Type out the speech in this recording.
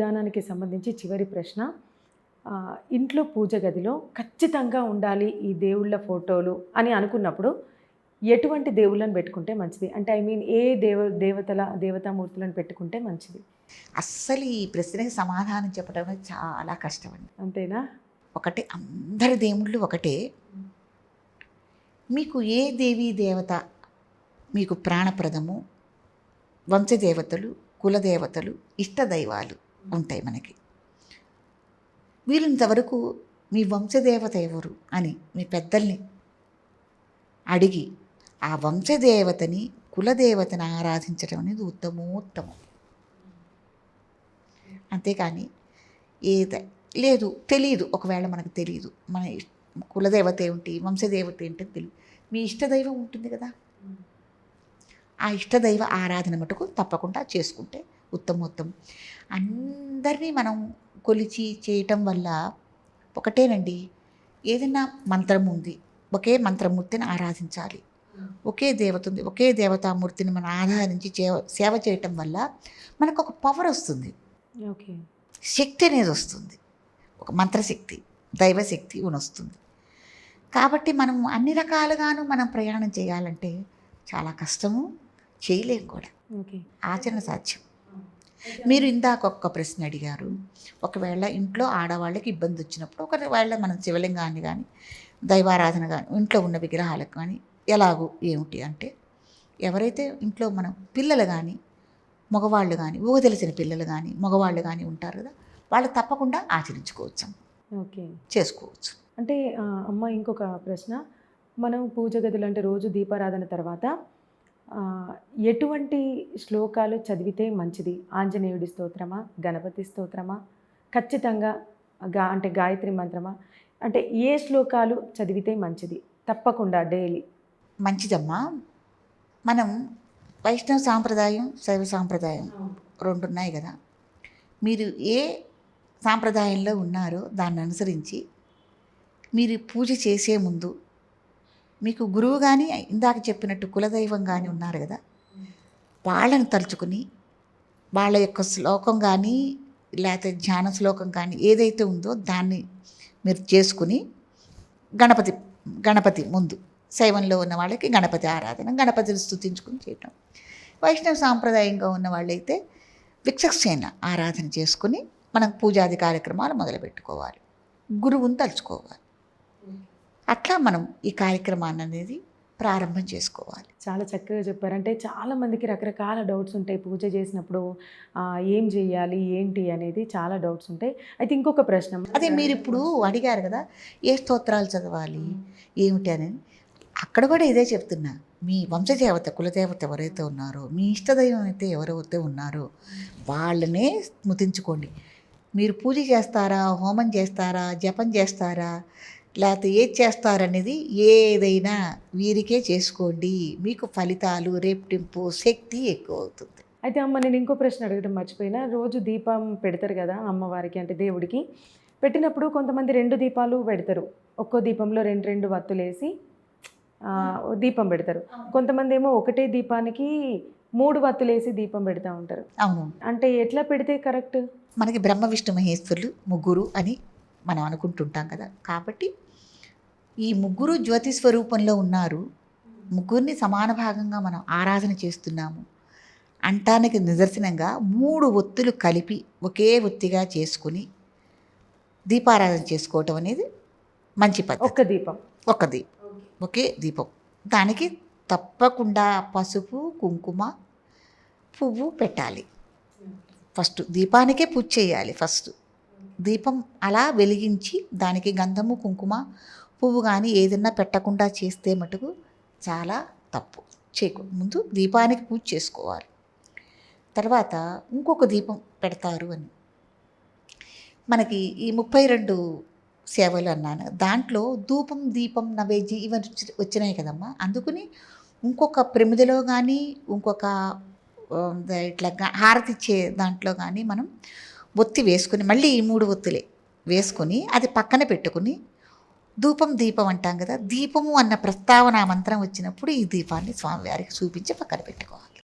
విధానానికి సంబంధించి చివరి ప్రశ్న ఇంట్లో పూజ గదిలో ఖచ్చితంగా ఉండాలి ఈ దేవుళ్ళ ఫోటోలు అని అనుకున్నప్పుడు ఎటువంటి దేవుళ్ళని పెట్టుకుంటే మంచిది? అంటే ఐ మీన్ ఏ దేవ దేవతల దేవతామూర్తులను పెట్టుకుంటే మంచిది? అస్సలు ఈ ప్రశ్నకి సమాధానం చెప్పడం చాలా కష్టం అండి. అంతేనా? ఒకటి అందరి దేవుళ్ళు ఒకటే. మీకు ఏ దేవీ దేవత మీకు ప్రాణప్రదము? వంశదేవతలు కులదేవతలు ఇష్టదైవాలు ఉంటాయి మనకి. వీళ్ళంతవరకు మీ వంశదేవత ఎవరు అని మీ పెద్దల్ని అడిగి ఆ వంశదేవతని కులదేవతని ఆరాధించడం అనేది ఉత్తమోత్తమం. అంతేకాని ఏద లేదు తెలియదు ఒకవేళ మనకు తెలియదు మన కులదేవత ఏమిటి వంశదేవత ఏంటి తెలియదు మీ ఇష్టదైవం ఉంటుంది కదా. ఆ ఇష్టదైవ ఆరాధన మటుకు తప్పకుండా చేసుకుంటే ఉత్తమోత్తమం అందరినీ మనం కొలిచి చేయటం వల్ల ఒకటేనండి ఏదైనా మంత్రం ఉంది ఒకే మంత్రమూర్తిని ఆరాధించాలి. ఒకే దేవత ఉంది ఒకే దేవతామూర్తిని మనం ఆరాధించి సేవ చేయటం వల్ల మనకు ఒక పవర్ వస్తుంది. ఓకే. శక్తి అనేది వస్తుంది. ఒక మంత్రశక్తి దైవశక్తి వస్తుంది. కాబట్టి మనం అన్ని రకాలుగాను మనం ప్రయాణం చేయాలంటే చాలా కష్టము చేయలేం కూడా. ఓకే. ఆచరణ సాధ్యం. మీరు ఇందాక ఒక్క ప్రశ్న అడిగారు. ఒకవేళ ఇంట్లో ఆడవాళ్ళకి ఇబ్బంది వచ్చినప్పుడు ఒకవేళ మనం శివలింగాన్ని కానీ దైవారాధన కానీ ఇంట్లో ఉన్న విగ్రహాలకు కానీ ఎలాగూ ఏమిటి అంటే ఎవరైతే ఇంట్లో మనం పిల్లలు కానీ మగవాళ్ళు కానీ ఊహ తెలిసిన పిల్లలు కానీ మగవాళ్ళు కానీ ఉంటారు కదా వాళ్ళు తప్పకుండా ఆచరించుకోవచ్చు. ఓకే. చేసుకోవచ్చు. అంటే అమ్మ ఇంకొక ప్రశ్న. మనం పూజ గదులు అంటే రోజు దీపారాధన తర్వాత ఎటువంటి శ్లోకాలు చదివితే మంచిది? ఆంజనేయుడి స్తోత్రమా? గణపతి స్తోత్రమా? ఖచ్చితంగా గా అంటే గాయత్రి మంత్రమా? అంటే ఏ శ్లోకాలు చదివితే మంచిది? తప్పకుండా డైలీ. మంచిదమ్మా. మనం వైష్ణవ సాంప్రదాయం శైవ సాంప్రదాయం రెండు ఉన్నాయి కదా. మీరు ఏ సాంప్రదాయంలో ఉన్నారో దాన్ని అనుసరించి మీరు పూజ చేసే ముందు మీకు గురువు కానీ ఇందాక చెప్పినట్టు కులదైవం కానీ ఉన్నారు కదా? వాళ్ళని తలుచుకుని వాళ్ళ యొక్క శ్లోకం కానీ లేకపోతే ధ్యాన శ్లోకం కానీ ఏదైతే ఉందో దాన్ని మీరు చేసుకుని గణపతి గణపతి ముందు శైవంలో ఉన్న వాళ్ళకి గణపతి ఆరాధన గణపతిని స్థుతించుకుని చేయటం. వైష్ణవ సాంప్రదాయంగా ఉన్న వాళ్ళైతే విచక్షణ ఆరాధన చేసుకుని మనం పూజాది కార్యక్రమాలు మొదలుపెట్టుకోవాలి. గురువుని తలుచుకోవాలి. అట్లా మనం ఈ కార్యక్రమాన్ని అనేది ప్రారంభం చేసుకోవాలి. చాలా చక్కగా చెప్పారు. అంటే చాలా మందికి రకరకాల డౌట్స్ ఉంటాయి. పూజ చేసినప్పుడు ఏం చేయాలి ఏంటి అనేది చాలా డౌట్స్ ఉంటాయి. అయితే ఇంకొక ప్రశ్న. అదే మీరు ఇప్పుడు అడిగారు కదా ఏ స్తోత్రాలు చదవాలి ఏమిటి అని. అక్కడ కూడా ఇదే చెప్తున్నా. మీ వంశదేవత కులదేవత ఎవరైతే ఉన్నారో మీ ఇష్టదైవం అయితే ఎవరైతే ఉన్నారో వాళ్ళనే స్మృతించుకోండి మీరు పూజ చేస్తారా హోమం చేస్తారా జపం చేస్తారా లేకపోతే ఏది చేస్తారనేది ఏదైనా వీరికే చేసుకోండి. మీకు ఫలితాలు రేపటింపు శక్తి ఎక్కువ అవుతుంది అయితే అమ్మ నేను ఇంకో ప్రశ్న అడగడం మర్చిపోయినా. రోజు దీపం పెడతారు కదా అమ్మవారికి అంటే దేవుడికి. పెట్టినప్పుడు కొంతమంది రెండు దీపాలు పెడతారు. ఒక్కో దీపంలో రెండు రెండు వత్తులు వేసి ఆ, ఓ దీపం పెడతారు. కొంతమంది ఏమో ఒకటే దీపానికి మూడు వత్తులు వేసి దీపం పెడతా ఉంటారు. అవును. అంటే ఎట్లా పెడితే కరెక్ట్? మనకి బ్రహ్మ విష్ణు మహేశ్వరులు ముగ్గురు అని మనం అనుకుంటుంటాం కదా. కాబట్టి ఈ ముగ్గురు జ్యోతి స్వరూపంలో ఉన్నారు. ముగ్గురిని సమాన భాగంగా మనం ఆరాధన చేస్తున్నాము. అంటానికి నిదర్శనంగా మూడు ఒత్తులు కలిపి ఒకే ఒత్తిగా చేసుకుని దీపారాధన చేసుకోవటం అనేది మంచి పద్ధతి. ఒక్క దీపం. ఒక దీపం. ఒకే దీపం. దానికి తప్పకుండా పసుపు కుంకుమ పువ్వు పెట్టాలి. ఫస్ట్ దీపానికే పూజ చేయాలి ఫస్ట్. దీపం అలా వెలిగించి దానికి గంధము కుంకుమ పువ్వు కానీ ఏదన్నా పెట్టకుండా చేస్తే మటుకు చాలా తప్పు. చేయకు ముందు దీపానికి పూజ చేసుకోవాలి. తర్వాత ఇంకొక దీపం పెడతారు అని. మనకి ఈ ముప్పై రెండు సేవలు అన్నాను. దాంట్లో ధూపం దీపం నైవేద్యం ఇవన్నీ వచ్చి- వచ్చినాయి కదమ్మా. అందుకని ఇంకొక ప్రమిదలో కానీ ఇంకొక ఇట్లా హారతి ఇచ్చే దాంట్లో కానీ మనం ఒత్తి వేసుకుని మళ్ళీ ఈ మూడు ఒత్తులే వేసుకొని అది పక్కన పెట్టుకుని ధూపం దీపం అంటాం కదా దీపము అన్న ప్రస్తావన మంత్రం వచ్చినప్పుడు ఈ దీపాన్ని స్వామివారికి చూపించి పక్కన పెట్టుకోవాలి.